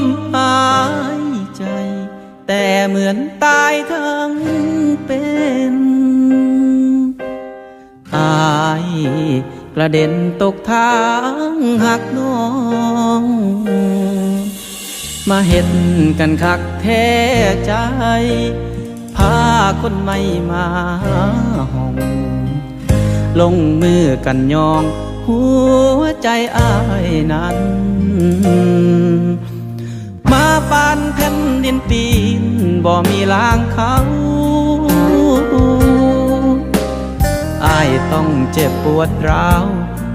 มหายใจ แต่เหมือนตายทั้งเป็นอายกระเด็นตกทางหักน้อง มาเห็นกันคักแท้ใจพาคนไม่มาห้องลงมือกันยอง หัวใจอายนั้น มาปานแผ่นดินปีนบ่มีลางเขาอายต้องเจ็บปวดร้าว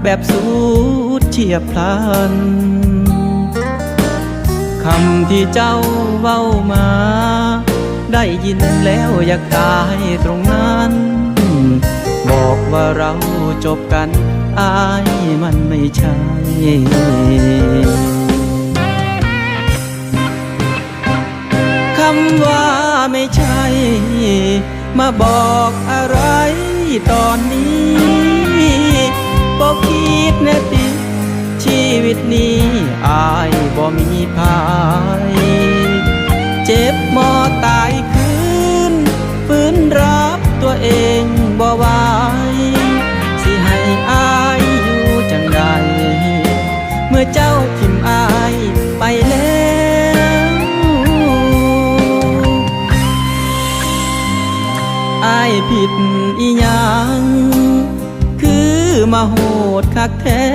แบบสุดเฉียบพลัน คำที่เจ้าเว้ามา ได้ยินแล้วอยากตายตรงนั้น บอกว่าเราจบกัน อายมันไม่ใช่ มาบอกอะไรตอนนี้บอกคิดนะติ ชีวิตนี้อายบ่มีภาย ผิดอีหยังคือมาโหดคักแท้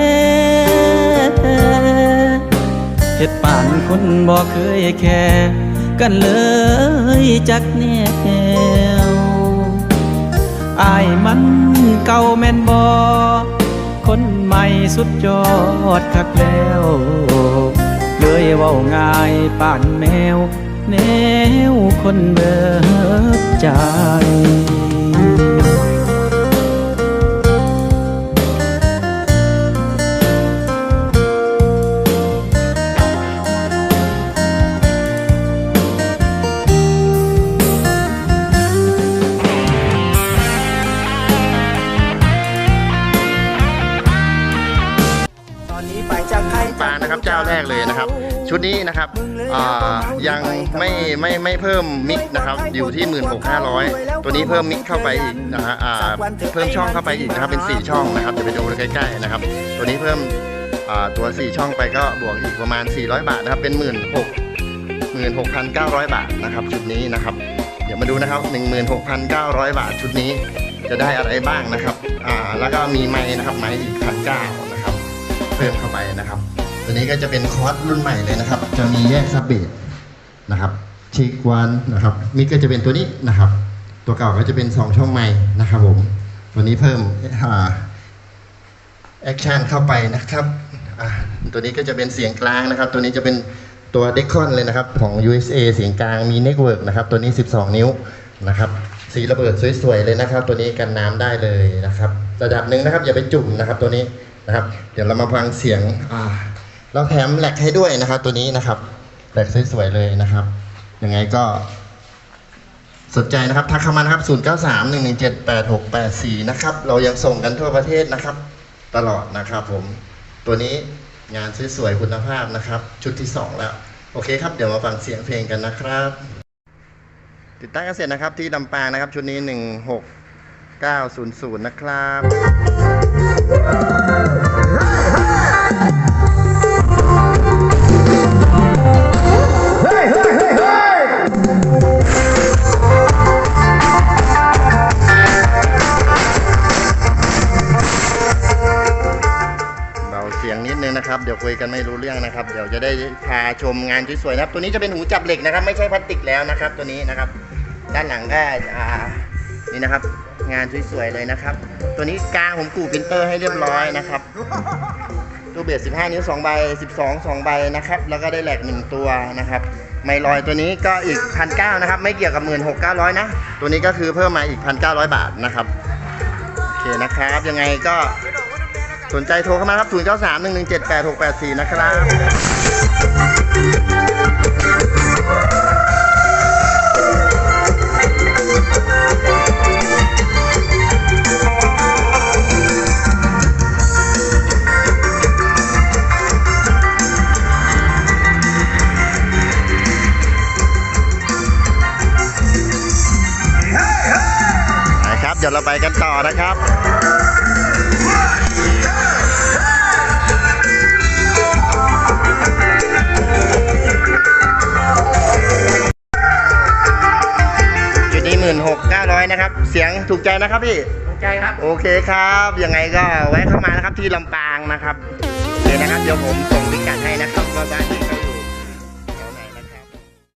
เฮ็ดป่านคนบ่เคยแค่กันเลยจักแนวอายมันเก่าแม่นบ่คนใหม่สุดยอดคักแล้วเลยเว้าง่ายป่านแมวแนวคนเบิกใจ ปารปลานะครับเจ้าแรกเลยนะครับ ชุดนี้นะครับยังไม่ไม่ไม่เพิ่มมิกนะครับอยู่ที่ 16,500 ตัวนี้เพิ่มมิกเข้าไปอีกนะฮะเพิ่มช่องเข้าไปอีกนะครับเป็น 4 ช่องนะครับเดี๋ยวไปดูใกล้ๆนะครับ ตัวนี้เพิ่มตัว 4 ช่องไปก็บวกอีกประมาณ 400 บาทนะครับเป็น1 6 16,900 บาทนะครับชุดนี้นะครับ เดี๋ยวมาดูนะครับ 16,900 บาทชุดนี้จะได้อะไรบ้างนะครับ อ่า แล้วก็มีไม้นะครับไม้อีกพันเก้า เพิ่มเข้าไปนะครับ ตัวนี้ก็จะเป็นคอร์สรุ่นใหม่เลยนะครับ จะมีแยกซับเบสนะครับชีกวันนะครับมิกก็จะเป็นตัวนี้นะครับ ตัวเก่าก็จะเป็น 2 ช่องไม้นะครับผม ตัวนี้เพิ่มแอคชั่นเข้าไปนะครับตัวนี้ก็จะเป็นเสียงกลางนะครับ ตัวนี้จะเป็นตัวเดคอนเลยนะครับ ของ USA เสียงกลางมีเน็ตเวิร์กนะครับ ตัวนี้ 12 นิ้วนะครับ สีระเบิดสวยๆเลยนะครับ ตัวนี้กันน้ำได้เลยนะครับ ระดับหนึ่งนะครับ อย่าไปจุ่มนะครับ ตัวนี้ นะครับ เดี๋ยวเรามาฟังเสียงอ่าเราแถมแหลกให้ด้วยนะครับ ตัวนี้นะครับแหลกสวยๆเลยนะครับยังไงก็สนใจนะครับทักเข้ามานะครับ 0 9 3 1 1 7 8 6 8 4 นะครับ เรายังส่งกันทั่วประเทศนะครับ ตลอดนะครับผม ตัวนี้งานสวยๆคุณภาพนะครับ ชุดที่ 2 แล้ว โอเคครับ เดี๋ยวมาฟังเสียงเพลงกันนะครับ ติดตั้งกันเสร็จนะครับที่ลำปางนะครับ ชุดนี้ 16900 นะครับ เบาเสียงนิดนึงนะครับ เดี๋ยวคุยกันไม่รู้เรื่องนะครับ เดี๋ยวจะได้พาชมงานสวยๆนะครับ ตัวนี้จะเป็นหูจับเหล็กนะครับ ไม่ใช่พลาสติกแล้วนะครับ ตัวนี้นะครับ ด้านหลังก็อ่า นี่นะครับ งานสวยๆเลยนะครับ ตัวนี้กลางผมกู่ปรินเตอร์ให้เรียบร้อยนะครับ ตัวเบส15 นิ้ว 2 ใบ 12 2 ใบนะครับ แล้วก็ได้แหลก 1 ตัวนะครับ ไมลอยตัวนี้ก็อีก 1,900นะครับ ไม่เกี่ยวกับ16,900 นะ ตัวนี้ก็คือเพิ่มมาอีก 1,900 บาทนะครับ โอเคนะครับ ยังไงก็สนใจโทรเข้ามาครับ 0 9 3 1 1 7 8 6 8 4นะครับกันต่อนะครับจุดนี้หมื่นหกเก้าร้อยนะครับ เสียงถูกใจนะครับพี่ ถูกใจครับ โอเคครับยังไงก็แวะเข้ามานะครับที่ลำปางนะครับโอเคนะครับ เดี๋ยวผมส่งพิกัดให้นะครับว่าบ้านนี้